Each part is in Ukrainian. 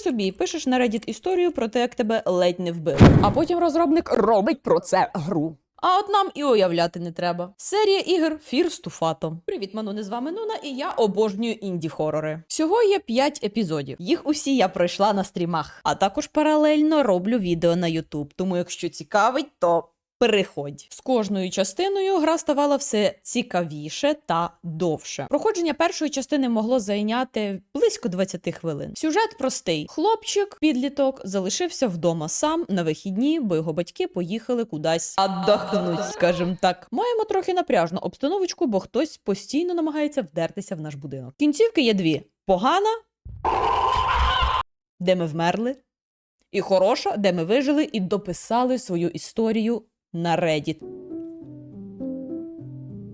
собі пишеш на Reddit історію про те, як тебе ледь не вбили. А потім розробник робить про це гру. А от нам і уявляти не треба. Серія ігор Фір з Туфатом. Привіт, мануни з вами Нуна, і я обожнюю інді-хорори. Всього є 5 епізодів. Їх усі я пройшла на стрімах, а також паралельно роблю відео на Ютуб. Тому, якщо цікавить, то. Переходь з кожною частиною гра ставала все цікавіше та довше. Проходження першої частини могло зайняти близько 20 хвилин. Сюжет простий: хлопчик, підліток, залишився вдома сам на вихідні, бо його батьки поїхали кудись аддахнуть, скажімо так. Маємо трохи напряжну обстановочку, бо хтось постійно намагається вдертися в наш будинок. Кінцівки є дві: погана, де ми вмерли, і хороша, де ми вижили і дописали свою історію на Reddit.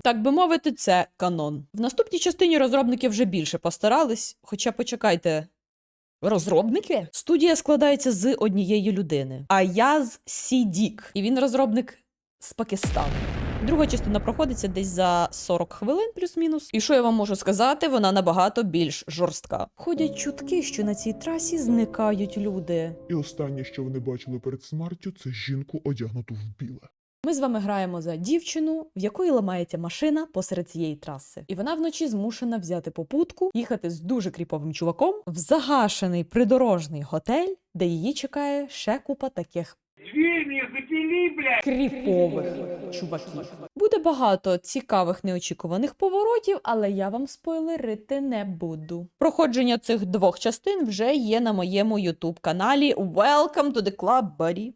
Так би мовити, це канон. В наступній частині розробники вже більше постарались, хоча почекайте. Розробники? Студія складається з однієї людини, а я з Сідік. І він розробник з Пакистану. Друга частина проходиться десь за 40 хвилин, плюс-мінус. І що я вам можу сказати, вона набагато більш жорстка. Ходять чутки, що на цій трасі зникають люди. І останнє, що вони бачили перед смертю, це жінку одягнуту в біле. Ми з вами граємо за дівчину, в якої ламається машина посеред цієї траси. І вона вночі змушена взяти попутку, їхати з дуже кріповим чуваком в загашений придорожний готель, де її чекає ще купа таких запили, кріпових чуваків. Буде багато цікавих неочікуваних поворотів, але я вам спойлерити не буду. Проходження цих двох частин вже є на моєму ютуб каналі Welcome to the Club, buddy.